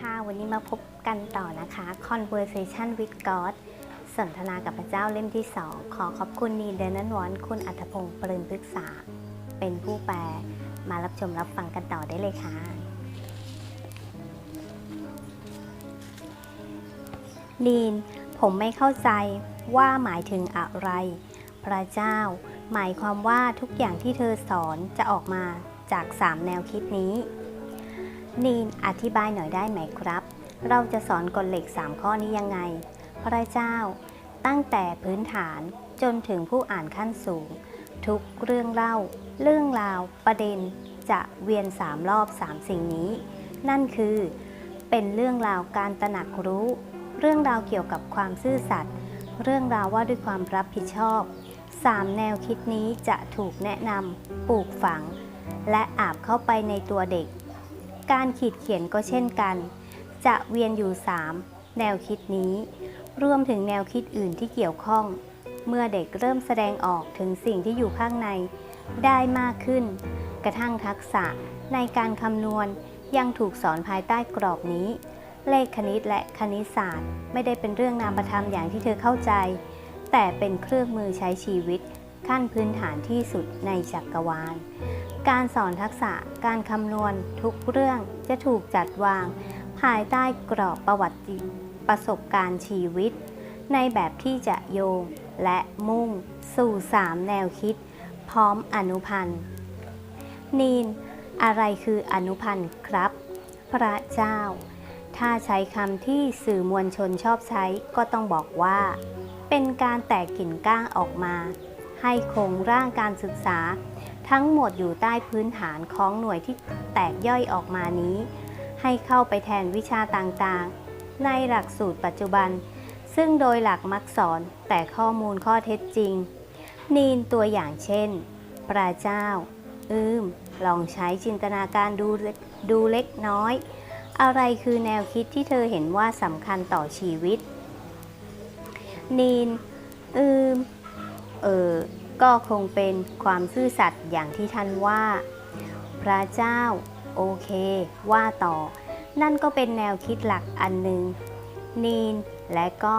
ค่ะ วันนี้มาพบกันต่อนะคะ Conversation with God สนทนากับพระเจ้าเล่มที่2ขอขอบคุณนีเดนนันวอนคุณอัธพงศ์ปรินพฤกษา เป็นผู้แปล มารับชมรับฟังกันต่อได้เลยค่ะนีน ผมไม่เข้าใจว่าหมายถึงอะไร พระเจ้า หมายความว่าทุกอย่างที่เธอสอนจะออกมาจาก3แนวคิดนี้ นีนอธิบายหน่อยได้ไหมครับ เราจะสอนกฎเหล็ก 3 ข้อนี้ยังไง พระเจ้า ตั้งแต่พื้นฐานจนถึงผู้อ่านขั้นสูง ทุกเรื่องเล่า เรื่องราว ประเด็น จะเวียนสามรอบสามสิ่งนี้ นั่นคือ เป็นเรื่องราวการตระหนักรู้ เรื่องราวเกี่ยวกับความซื่อสัตย์เรื่องราวว่าด้วยความรับผิดชอบสามแนวคิดนี้จะถูกแนะนำปลูกฝัง และอาบเข้าไปในตัวเด็ก การขีดเขียนก็เช่นกัน จะเวียนอยู่ 3 แนวคิดนี้ รวมถึงแนวคิดอื่นที่เกี่ยวข้อง เมื่อเด็กเริ่มแสดงออกถึงสิ่งที่อยู่ข้างใน ได้มากขึ้น กระทั่งทักษะในการคำนวณยังถูกสอนภายใต้กรอบนี้ เลขคณิตและคณิตศาสตร์ ไม่ได้เป็นเรื่องนามธรรมอย่างที่เธอเข้าใจ แต่เป็นเครื่องมือใช้ชีวิตขั้นพื้นฐานที่สุดในจักรวาล การสอนทักษะการคำนวณทุกเรื่องจะถูกจัดวาง ภายใต้กรอบประวัติประสบการณ์ชีวิต ในแบบที่จะโยงและมุ่ง สู่3แนวคิด พร้อมอนุพันธ์นีน อะไรคืออนุพันธ์ครับ พระเจ้า ถ้าใช้คำที่สื่อมวลชนชอบใช้ก็ต้องบอกว่า เป็นการแตกกิ่นก้างออกมา ให้โครงร่างการศึกษา ทั้งหมดอยู่ใต้พื้นฐานของหน่วยที่แตกย่อยออกมานี้ ให้เข้าไปแทนวิชาต่างๆ ในหลักสูตรปัจจุบัน ซึ่งโดยหลักมักสอนแต่ข้อมูลข้อเท็จจริง นีนตัวอย่างเช่นพระเจ้า อืม ลองใช้จินตนาการดูดูเล็กน้อย อะไรคือแนวคิดที่เธอเห็นว่าสำคัญต่อชีวิต นีน อืม เออ ก็คงเป็นความซื่อสัตย์อย่างที่ท่านว่า พระเจ้าโอเค ว่าต่อ นั่นก็เป็นแนวคิดหลักอันหนึ่งนีนและก็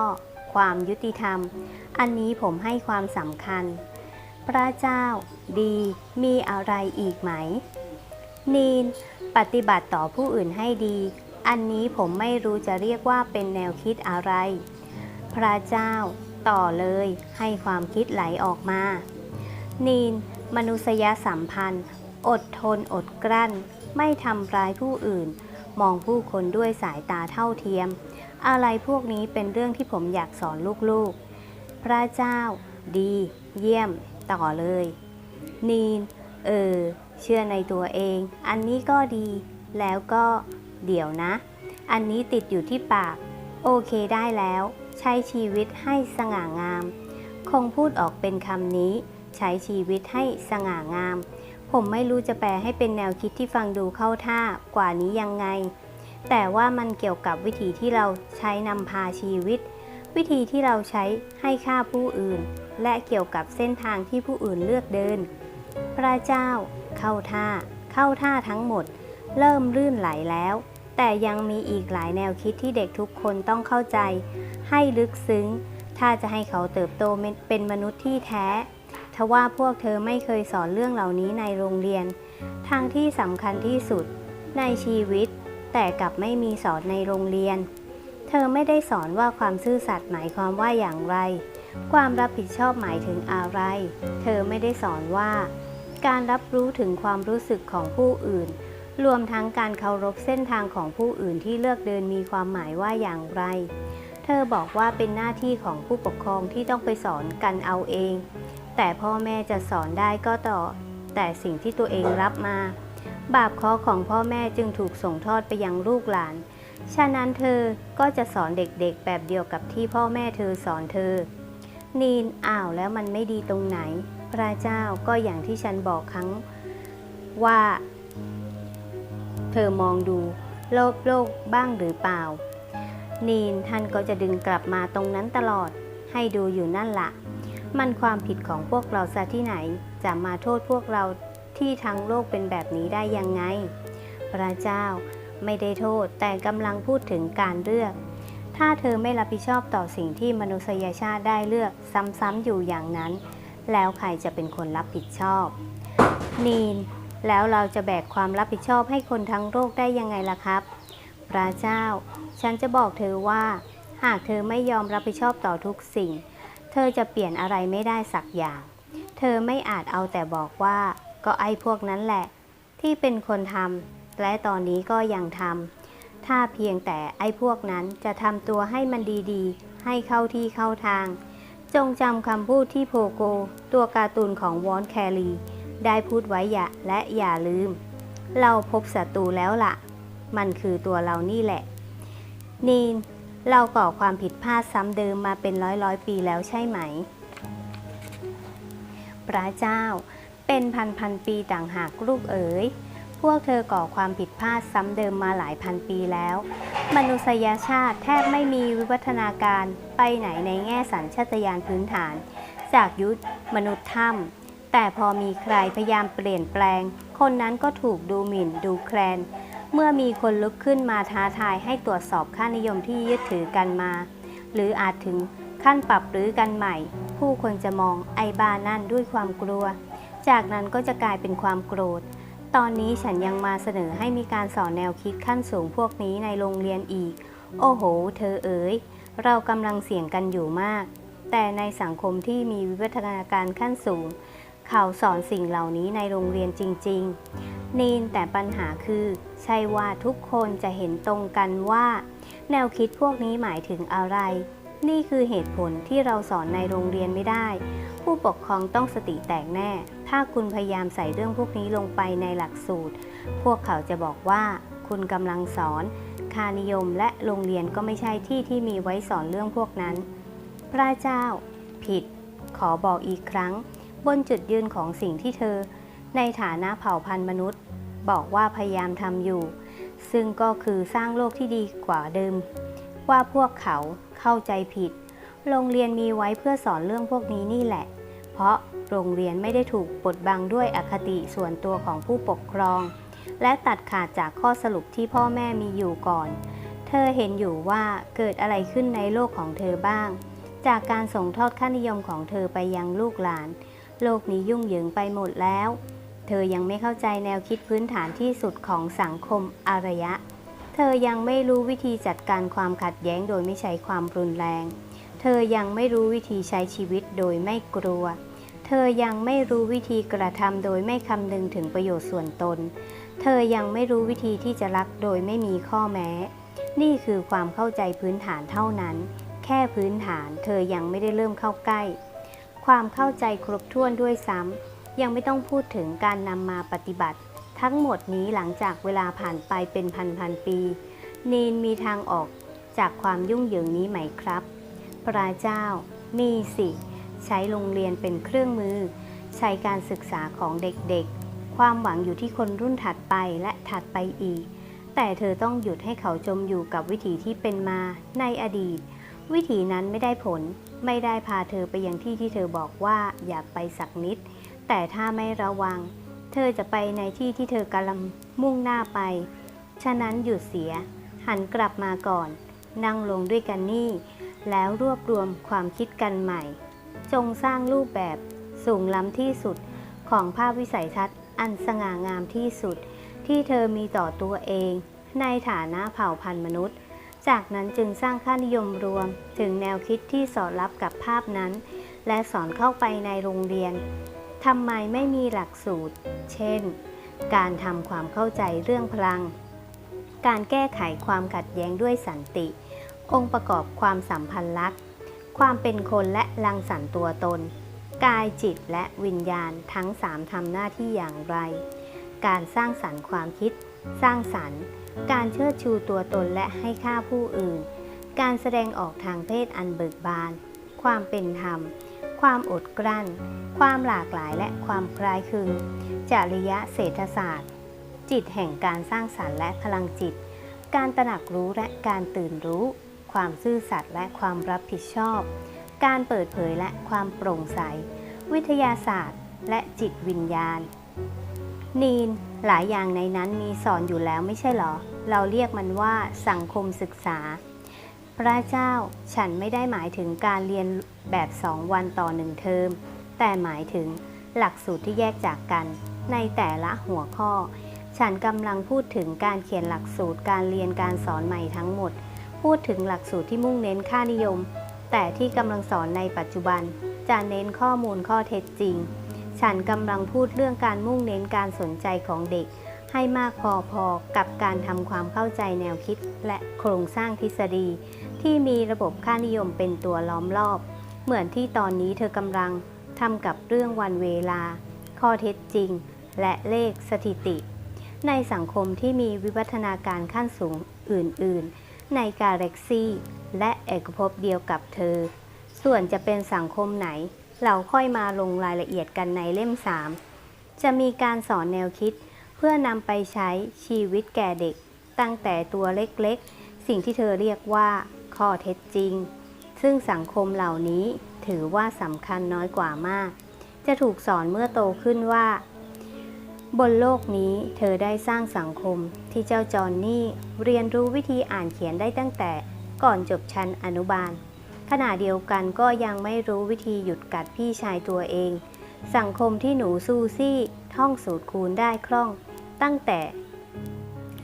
ความยุติธรรม อันนี้ผมให้ความสำคัญ พระเจ้าดีมีอะไรอีกไหม นีนปฏิบัติต่อผู้อื่นให้ดี อันนี้ผมไม่รู้จะเรียกว่าเป็นแนวคิดอะไร พระเจ้า ต่อเลย ให้ความคิดไหลออกมา นีน มนุษยสัมพันธ์ อดทนอดกลั้น ไม่ทำร้ายผู้อื่น มองผู้คนด้วยสายตาเท่าเทียม อะไรพวกนี้เป็นเรื่องที่ผมอยากสอนลูกๆ พระเจ้า ดี เยี่ยม ต่อเลย นีน เออ เชื่อในตัวเอง อันนี้ก็ดี แล้วก็ เดี๋ยวนะ อันนี้ติดอยู่ที่ปาก โอเคได้แล้ว ใช้ชีวิตให้สง่างาม คงพูดออกเป็นคำนี้ ใช้ชีวิตให้สง่างาม ผมไม่รู้จะแปลให้เป็นแนวคิดที่ฟังดูเข้าท่ากว่านี้ยังไง แต่ว่ามันเกี่ยวกับวิธีที่เราใช้นำพาชีวิต วิธีที่เราใช้ให้ค่าผู้อื่น และเกี่ยวกับเส้นทางที่ผู้อื่นเลือกเดิน พระเจ้า เข้าท่า เข้าท่าทั้งหมด เริ่มลื่นไหลแล้วแต่ยังมีอีกหลายแนวคิดที่เด็กทุกคนต้องเข้าใจ ให้ลึกซึ้ง ถ้าจะให้เขาเติบโตเป็นมนุษย์ที่แท้ ทว่าพวกเธอไม่เคยสอนเรื่องเหล่านี้ในโรงเรียน ทางที่สำคัญที่สุดในชีวิต แต่กลับไม่มีสอนในโรงเรียน เธอไม่ได้สอนว่าความซื่อสัตย์หมายความว่าอย่างไร ความรับผิดชอบหมายถึงอะไร เธอไม่ได้สอนว่า การรับรู้ถึงความรู้สึกของผู้อื่นรวมทั้งการเคารพเส้นทางของผู้อื่นที่เลือกเดินมีความหมายว่าอย่างไร เธอบอกว่าเป็นหน้าที่ของผู้ปกครองที่ต้องไปสอนกันเอาเอง แต่พ่อแม่จะสอนได้ก็ต่อ แต่สิ่งที่ตัวเองรับมา บาปเคราะห์ของพ่อแม่จึงถูกส่งทอดไปยังลูกหลาน ฉะนั้นเธอก็จะสอนเด็กๆ แบบเดียวกับที่พ่อแม่เธอสอนเธอ นีนอ้าวแล้วมันไม่ดีตรงไหน พระเจ้าก็อย่างที่ฉันบอกครั้งว่า เธอมองดูโลกโลกบ้างหรือเปล่า นีนท่านก็จะดึงกลับมาตรงนั้นตลอด ให้ดูอยู่นั่นละ มันความผิดของพวกเราซะที่ไหน จะมาโทษพวกเราที่ทั้งโลกเป็นแบบนี้ได้ยังไง พระเจ้าไม่ได้โทษแต่กำลังพูดถึงการเลือก ถ้าเธอไม่รับผิดชอบต่อสิ่งที่มนุษยชาติได้เลือกซ้ำๆอยู่อย่างนั้น แล้วใครจะเป็นคนรับผิดชอบ นีน แล้วเราจะแบกความรับผิดชอบให้คนทั้งโลกได้ยังไงล่ะครับ พระเจ้า ฉันจะบอกเธอว่า หากเธอไม่ยอมรับผิดชอบต่อทุกสิ่ง เธอจะเปลี่ยนอะไรไม่ได้สักอย่าง เธอไม่อาจเอาแต่บอกว่า ก็ไอ้พวกนั้นแหละ ที่เป็นคนทำและตอนนี้ก็ยังทำถ้าเพียงแต่ไอ้พวกนั้นจะทำตัวให้มันดีๆ ให้เข้าที่เข้าทาง จงจำคำพูดที่โพโก ตัวการ์ตูนของวอนแคลี ได้พูดไว้อย่าและอย่าลืม เราพบศัตรูแล้วล่ะ มันคือตัวเรานี่แหละ นีน เราก่อความผิดพลาดซ้ำเดิมมาเป็นร้อยร้อยปีแล้วใช่ไหม พระเจ้า เป็นพันพันปีต่างหากลูกเอ๋ย พวกเธอก่อความผิดพลาดซ้ำเดิมมาหลายพันปีแล้ว มนุษยชาติแทบไม่มีวิวัฒนาการไปไหนในแง่สัญชาตญาณพื้นฐาน จากยุคมนุษย์ถ้ำแต่พอมีใครพยายามเปลี่ยนแปลง คนนั้นก็ถูกดูหมิ่นดูแคลน เมื่อมีคนลุกขึ้นมาท้าทายให้ตรวจสอบค่านิยมที่ยึดถือกันมา หรืออาจถึงขั้นปรับหรือกันใหม่ ผู้คนจะมองไอบานั่นด้วยความกลัว จากนั้นก็จะกลายเป็นความโกรธ ตอนนี้ฉันยังมาเสนอให้มีการสอนแนวคิดขั้นสูงพวกนี้ในโรงเรียนอีก โอ้โห เธอเอ๋ยเรากำลังเสี่ยงกันอยู่มาก แต่ในสังคมที่มีวิวัฒนาการขั้นสูง เขาสอนสิ่งเหล่านี้ในโรงเรียนจริง ๆ นีนแต่ปัญหาคือ ใช่ว่าทุกคนจะเห็นตรงกันว่า แนวคิดพวกนี้หมายถึงอะไร นี่คือเหตุผลที่เราสอนในโรงเรียนไม่ได้ ผู้ปกครองต้องสติแตกแน่ ถ้าคุณพยายามใส่เรื่องพวกนี้ลงไปในหลักสูตร พวกเขาจะบอกว่า คุณกำลังสอน คานิยมและโรงเรียนก็ไม่ใช่ที่ที่มีไว้สอนเรื่องพวกนั้น พระเจ้า ผิด ขอบอกอีกครั้ง บนจุดยืนของสิ่งที่เธอ ในฐานะเผ่าพันธุ์มนุษย์ บอกว่าพยายามทำอยู่ ซึ่งก็คือสร้างโลกที่ดีกว่าเดิม ว่าพวกเขาเข้าใจผิด โรงเรียนมีไว้เพื่อสอนเรื่องพวกนี้นี่แหละ เพราะโรงเรียนไม่ได้ถูกบดบังด้วยอคติส่วนตัวของผู้ปกครอง และตัดขาดจากข้อสรุปที่พ่อแม่มีอยู่ก่อน เธอเห็นอยู่ว่าเกิดอะไรขึ้นในโลกของเธอบ้าง จากการส่งทอดค่านิยมของเธอไปยังลูกหลาน โลกนี้ยุ่งเหยิงไปหมดแล้ว เธอยังไม่เข้าใจแนวคิดพื้นฐานที่สุดของสังคมอารยะ เธอยังไม่รู้วิธีจัดการความขัดแย้งโดยไม่ใช้ความรุนแรง เธอยังไม่รู้วิธีใช้ชีวิตโดยไม่กลัว เธอยังไม่รู้วิธีกระทำโดยไม่คำนึงถึงประโยชน์ส่วนตน เธอยังไม่รู้วิธีที่จะรักโดยไม่มีข้อแม้ นี่คือความเข้าใจพื้นฐานเท่านั้น แค่พื้นฐาน เธอยังไม่ได้เริ่มเข้าใกล้ ความเข้าใจครบถ้วนด้วยซ้ำ ยังไม่ต้องพูดถึงการนำมาปฏิบัติ ทั้งหมดนี้หลังจากเวลาผ่านไปเป็นพันพันปีนีนมีทางออกจากความยุ่งเหยิงนี้ไหมครับ พระเจ้ามีสิ ใช้โรงเรียนเป็นเครื่องมือ ใช้การศึกษาของเด็กๆ ความหวังอยู่ที่คนรุ่นถัดไปและถัดไปอีก แต่เธอต้องหยุดให้เขาจมอยู่กับวิถีที่เป็นมาในอดีต วิถีนั้นไม่ได้ผล ไม่ได้พาเธอไปยังที่ที่เธอบอกว่าอยากไปสักนิด แต่ถ้าไม่ระวัง เธอจะไปในที่ที่เธอกำลังมุ่งหน้าไป ฉะนั้นหยุดเสีย หันกลับมาก่อน นั่งลงด้วยกันนี่ แล้วรวบรวมความคิดกันใหม่ จงสร้างรูปแบบสูงล้ำที่สุดของภาพวิสัยทัศน์ อันสง่างามที่สุด ที่เธอมีต่อตัวเอง ในฐานะเผ่าพันธุ์มนุษย์ จากนั้นจึงสร้างค่านิยมรวม ถึงแนวคิดที่สอดรับกับภาพนั้น และสอนเข้าไปในโรงเรียน ทำไมไม่มีหลักสูตร เช่น การทำความเข้าใจเรื่องพลัง การแก้ไขความขัดแย้งด้วยสันติ องค์ประกอบความสัมพันธ์ลักษณ์ ความเป็นคนและรังสรรค์ตัวตน กายจิตและวิญญาณทั้งสามทำหน้าที่อย่างไร การสร้างสรรค์ความคิด สร้างสรรค์ การเชิดชูตัวตนและให้ค่าผู้อื่น การแสดงออกทางเพศอันเบิกบาน ความเป็นธรรม ความอดกลั้น ความหลากหลายและความคล้ายคลึง จริยะเศรษฐศาสตร์ จิตแห่งการสร้างสรรค์และพลังจิต การตระหนักรู้และการตื่นรู้ ความซื่อสัตย์และความรับผิดชอบ การเปิดเผยและความโปร่งใส วิทยาศาสตร์ และจิตวิญญาณ นีน หลายอย่างในนั้นมีสอนอยู่แล้วไม่ใช่หรอ เราเรียกมันว่าสังคมศึกษา พระเจ้าฉันไม่ได้หมายถึงการเรียนแบบสองวันต่อหนึ่งเทอม แต่หมายถึงหลักสูตรที่แยกจากกัน ในแต่ละหัวข้อ ฉันกำลังพูดถึงการเขียนหลักสูตรการเรียนการสอนใหม่ทั้งหมด พูดถึงหลักสูตรที่มุ่งเน้นค่านิยม แต่ที่กำลังสอนในปัจจุบัน จะเน้นข้อมูลข้อเท็จจริง ฉันกำลังพูดเรื่องการมุ่งเน้นการสนใจของเด็ก ให้มากพอพอกับการทำความเข้าใจแนวคิดและโครงสร้างทฤษฎี ที่มีระบบค่านิยมเป็นตัวล้อมรอบ เหมือนที่ตอนนี้เธอกำลังทำกับเรื่องวันเวลา ข้อเท็จจริง และเลขสถิติ ในสังคมที่มีวิวัฒนาการขั้นสูงอื่น ๆ ในกาแล็กซีและเอกภพเดียวกับเธอ ส่วนจะเป็นสังคมไหน เราค่อยมาลงรายละเอียดกันในเล่ม 3 จะมีการสอนแนวคิดเพื่อนำไปใช้ชีวิตแก่เด็ก ตั้งแต่ตัวเล็กๆ สิ่งที่เธอเรียกว่า ข้อเท็จจริง ซึ่งสังคมเหล่านี้ถือว่าสำคัญน้อยกว่ามาก จะถูกสอนเมื่อโตขึ้นว่า บนโลกนี้เธอได้สร้างสังคมที่เจ้าจอนนี่เรียนรู้วิธีอ่านเขียนได้ตั้งแต่ก่อนจบชั้นอนุบาล ขณะเดียวกันก็ยังไม่รู้วิธีหยุดกัดพี่ชายตัวเอง สังคมที่หนูซูซี่ท่องสูตรคูณได้คล่อง ตั้งแต่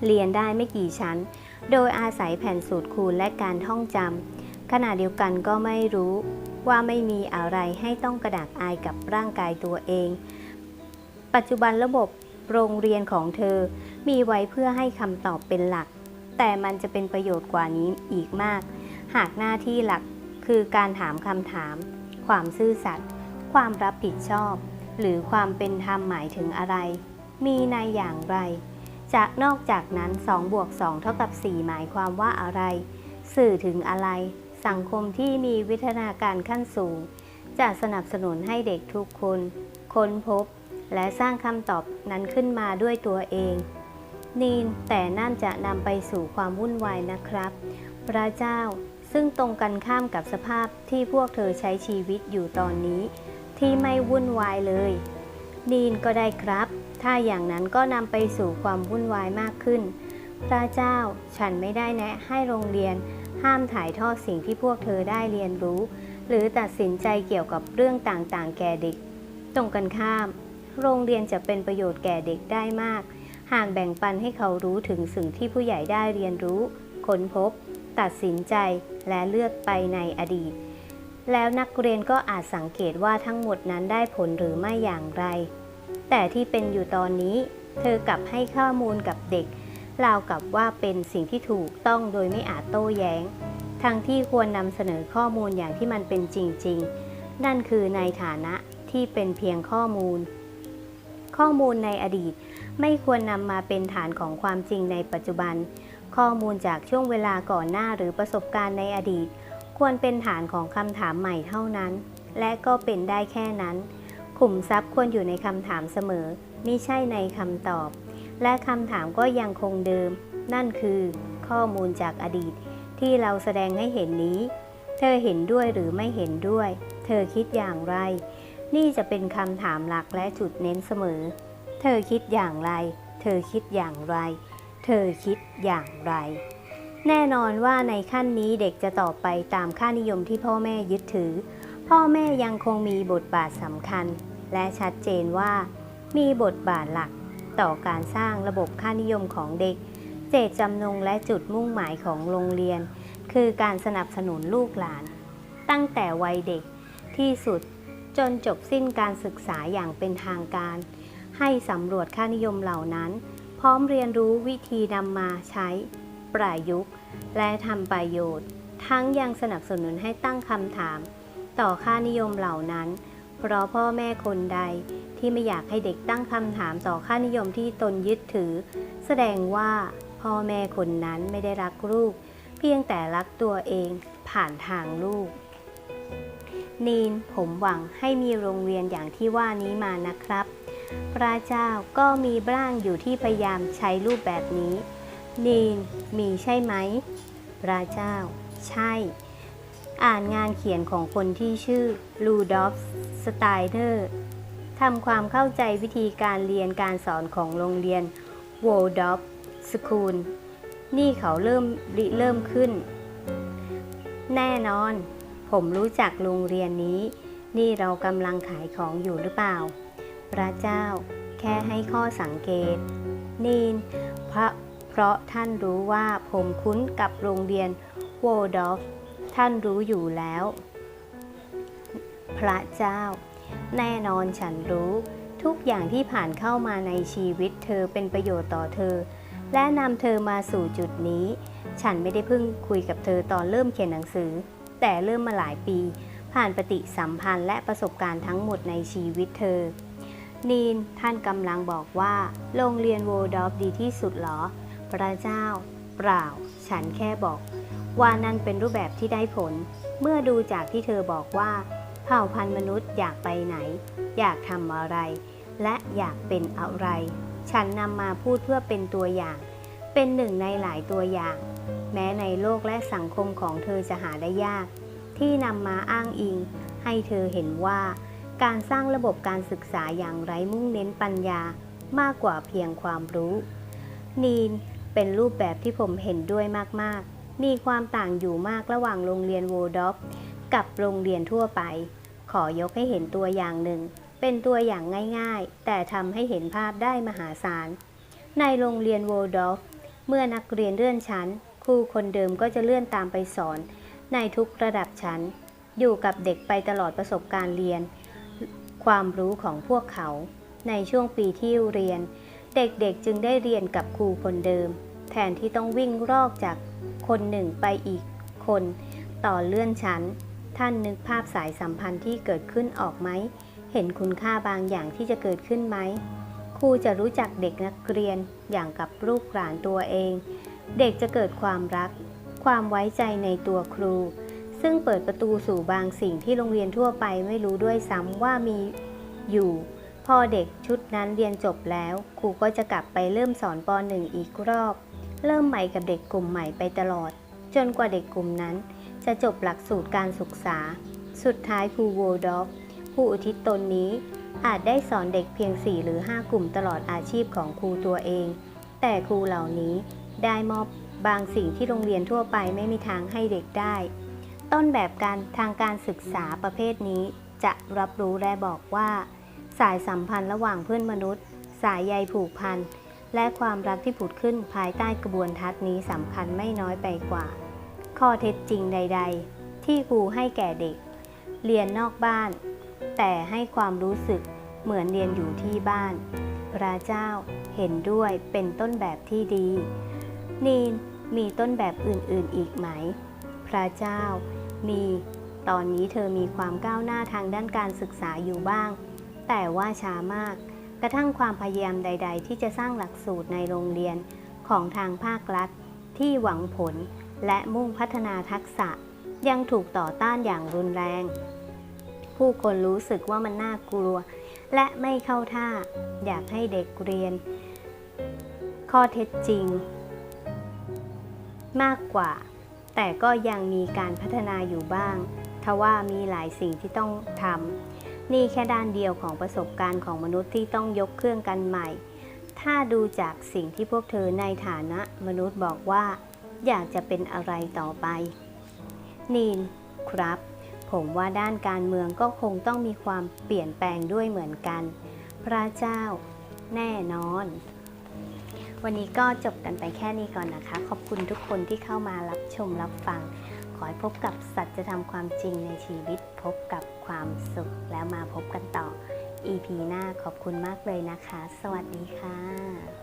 เรียนได้ไม่กี่ชั้น โดยอาศัยแผ่นสูตรคูณและการท่องจำขณะเดียวกันก็ไม่รู้ว่าไม่มีอะไรให้ต้องกระดากอายกับร่างกายตัวเอง ปัจจุบันระบบโรงเรียนของเธอมีไว้เพื่อให้คำตอบเป็นหลัก แต่มันจะเป็นประโยชน์กว่านี้อีกมาก หากหน้าที่หลักคือการถามคำถาม ความซื่อสัตย์ ความรับผิดชอบ หรือความเป็นธรรมหมายถึงอะไร มีในอย่างไร จากนอกจากนั้น2บวก2เท่ากับ 4 หมายความว่าอะไร สื่อถึงอะไร สังคมที่มีวิทยาการขั้นสูง จะสนับสนุนให้เด็กทุกคน ค้นพบ และสร้างคำตอบนั้นขึ้นมาด้วยตัวเอง นีนแต่นั่นจะนำไปสู่ความวุ่นวายนะครับ พระเจ้าซึ่งตรงกันข้ามกับสภาพที่พวกเธอใช้ชีวิตอยู่ตอนนี้ ที่ไม่วุ่นวายเลย นีนก็ได้ครับ ถ้าอย่างนั้นก็นำไปสู่ความวุ่นวายมากขึ้น พระเจ้าฉันไม่ได้แนะให้โรงเรียน ห้ามถ่ายทอดสิ่งที่พวกเธอได้เรียนรู้ หรือตัดสินใจเกี่ยวกับเรื่องต่างๆ แก่เด็ก ตรงกันข้าม โรงเรียนจะเป็นประโยชน์แก่เด็กได้มาก หากแบ่งปันให้เขารู้ถึงสิ่งที่ผู้ใหญ่ได้เรียนรู้ ค้นพบ ตัดสินใจและเลือกไปในอดีตแล้วนักเรียนก็อาจสังเกตว่าทั้งหมดนั้นได้ผลหรือไม่อย่างไร แต่ที่เป็นอยู่ตอนนี้ เธอกลับให้ข้อมูลกับเด็กราวกับว่าเป็นสิ่งที่ถูกต้องโดยไม่อาจโต้แย้ง ทั้งที่ควรนำเสนอข้อมูลอย่างที่มันเป็นจริง ๆ นั่นคือในฐานะที่เป็นเพียงข้อมูล ข้อมูลในอดีตไม่ควรนำมาเป็นฐานของความจริงในปัจจุบัน ข้อมูลจากช่วงเวลาก่อนหน้าหรือประสบการณ์ในอดีต ควรเป็นฐานของคำถามใหม่เท่านั้น และก็เป็นได้แค่นั้น ขุมทรัพย์ควรอยู่ในคำถามเสมอมิใช่ในคำตอบ และคำถามก็ยังคงเดิม นั่นคือ ข้อมูลจากอดีต ที่เราแสดงให้เห็นนี้ เธอเห็นด้วยหรือไม่เห็นด้วย เธอคิดอย่างไร นี่จะเป็นคำถามหลักและจุดเน้นเสมอ เธอคิดอย่างไร เธอคิดอย่างไร เธอคิดอย่างไร แน่นอนว่าในขั้นนี้เด็กจะต่อไปตามค่านิยมที่พ่อแม่ยึดถือ พ่อแม่ยังคงมีบทบาทสำคัญ และชัดเจนว่า มีบทบาทหลักต่อการสร้างระบบค่านิยมของเด็ก เจตจำนงและจุดมุ่งหมายของโรงเรียน คือการสนับสนุนลูกหลาน ตั้งแต่วัยเด็กที่สุดจนจบสิ้นการศึกษาอย่างเป็นทางการ ให้สำรวจค่านิยมเหล่านั้น พร้อมเรียนรู้วิธีนำมาใช้ ประยุกต์ และทำประโยชน์ ทั้งยังสนับสนุนให้ตั้งคำถาม ต่อค่านิยมเหล่านั้น เพราะพ่อแม่คนใดที่ไม่อยากให้เด็กตั้งคำถามต่อค่านิยมที่ตนยึดถือ แสดงว่าพ่อแม่คนนั้นไม่ได้รักลูก เพียงแต่รักตัวเองผ่านทางลูก นีนผมหวังให้มีโรงเรียนอย่างที่ว่านี้มานะครับ พระเจ้าก็มีบ้างอยู่ที่พยายามใช้รูปแบบนี้ นีนมีใช่ไหม พระเจ้า ใช่ อ่านงานเขียนของคนที่ชื่อลูดอฟสไตเนอร์ทำความเข้าใจวิธีการเรียนการสอนของโรงเรียน w o l d o f School นี่เขาเริ่มริเริ่มขึ้น แน่นอน ผมรู้จักโรงเรียนนี้ นี่เรากำลังขายของอยู่หรือเปล่า พระเจ้าแค่ให้ข้อสังเกต นีนเพราะเพราะท่านรู้ว่าผมคุ้นกับโรงเรียนโวดอฟ ท่านรู้อยู่แล้ว พระเจ้า แน่นอนฉันรู้ ทุกอย่างที่ผ่านเข้ามาในชีวิตเธอเป็นประโยชน์ต่อเธอ และนำเธอมาสู่จุดนี้ ฉันไม่ได้เพิ่งคุยกับเธอตอนเริ่มเขียนหนังสือ แต่เริ่มมาหลายปี ผ่านปฏิสัมพันธ์และประสบการณ์ทั้งหมดในชีวิตเธอ นีนท่านกำลังบอกว่า โรงเรียนโวดอฟดีที่สุดเหรอ พระเจ้า เปล่า ฉันแค่บอก ว่านั่นเป็นรูปแบบที่ได้ผล เมื่อดูจากที่เธอบอกว่า เผ่าพันธุ์มนุษย์อยากไปไหน อยากทำอะไร และอยากเป็นอะไร ฉันนำมาพูดเพื่อเป็นตัวอย่าง เป็นหนึ่งในหลายตัวอย่าง แม้ในโลกและสังคมของเธอจะหาได้ยาก ที่นำมาอ้างอิง ให้เธอเห็นว่า การสร้างระบบการศึกษาอย่างไร้มุ่งเน้นปัญญามากกว่าเพียงความรู้ นีนเป็นรูปแบบที่ผมเห็นด้วยมาก ๆ มีความต่างอยู่มากระหว่างโรงเรียนโวด็อฟกับโรงเรียนทั่วไป ขอยกให้เห็นตัวอย่างหนึ่ง เป็นตัวอย่างง่ายๆ แต่ทำให้เห็นภาพได้มหาศาล ในโรงเรียนโวด็อฟเมื่อนักเรียนเลื่อนชั้น ครูคนเดิมก็จะเลื่อนตามไปสอน ในทุกระดับชั้น อยู่กับเด็กไปตลอดประสบการณ์เรียน ความรู้ของพวกเขา ในช่วงปีที่เรียน เด็กๆจึงได้เรียนกับครูคนเดิม แทนที่ต้องวิ่งรอกจากคนหนึ่งไปอีกคน ต่อเลื่อนชั้น ท่านนึกภาพสายสัมพันธ์ที่เกิดขึ้นออกไหม เห็นคุณค่าบางอย่างที่จะเกิดขึ้นไหมครูจะรู้จักเด็กนักเรียนอย่างกับลูกหลานตัวเอง เด็กจะเกิดความรัก ความไว้ใจในตัวครู ซึ่งเปิดประตูสู่บางสิ่งที่โรงเรียนทั่วไปไม่รู้ด้วยซ้ำว่ามีอยู่พอเด็กชุดนั้นเรียนจบแล้วครูก็จะกลับไปเริ่มสอนป .1 อีกรอบ เริ่มใหม่กับเด็กกลุ่มใหม่ไปตลอด จนกว่าเด็กกลุ่มนั้น จะจบหลักสูตรการศึกษา สุดท้ายครูโวลดอฟผู้อุทิศตนนี้อาจได้สอนเด็กเพียง 4 หรือ 5 กลุ่มตลอดอาชีพของครูตัวเอง แต่ครูเหล่านี้ได้มอบบางสิ่งที่โรงเรียนทั่วไปไม่มีทางให้เด็กได้ ต้นแบบการทางการศึกษาประเภทนี้จะรับรู้และบอกว่า สายสัมพันธ์ระหว่างเพื่อนมนุษย์ สายใยผูกพัน และความรักที่ผุดขึ้นภายใต้กระบวนทัศน์นี้สำคัญไม่น้อยไปกว่า ข้อเท็จจริงใด ๆ ที่ครูให้แก่เด็ก เรียนนอกบ้าน แต่ให้ความรู้สึกเหมือนเรียนอยู่ที่บ้าน พระเจ้าเห็นด้วยเป็นต้นแบบที่ดี นีนมีต้นแบบอื่นๆอีกไหม พระเจ้ามีตอนนี้เธอมีความก้าวหน้าทางด้านการศึกษาอยู่บ้าง แต่ว่าช้ามาก กระทั่งความพยายามใด ๆ ที่จะสร้างหลักสูตรในโรงเรียนของทางภาครัฐ ที่หวังผลและมุ่งพัฒนาทักษะ ยังถูกต่อต้านอย่างรุนแรง ผู้คนรู้สึกว่ามันน่ากลัว และไม่เข้าท่าอยากให้เด็กเรียน ข้อเท็จจริง มากกว่า แต่ก็ยังมีการพัฒนาอยู่บ้างทว่ามีหลายสิ่งที่ต้องทำ นี่แค่ด้านเดียวของประสบการณ์ของมนุษย์ที่ต้องยกเครื่องกันใหม่ ถ้าดูจากสิ่งที่พวกเธอในฐานะมนุษย์บอกว่า อยากจะเป็นอะไรต่อไป นีนครับ ผมว่าด้านการเมืองก็คงต้องมีความเปลี่ยนแปลงด้วยเหมือนกัน พระเจ้าแน่นอน วันนี้ก็จบกันไปแค่นี้ก่อนนะคะ ขอบคุณทุกคนที่เข้ามารับชมรับฟัง อให้พบกับสัจธรรมความจริงในชีวิต พบกับความสุขแล้วมาพบกันต่อ EP หน้าขอบคุณมากเลยนะคะ สวัสดีค่ะ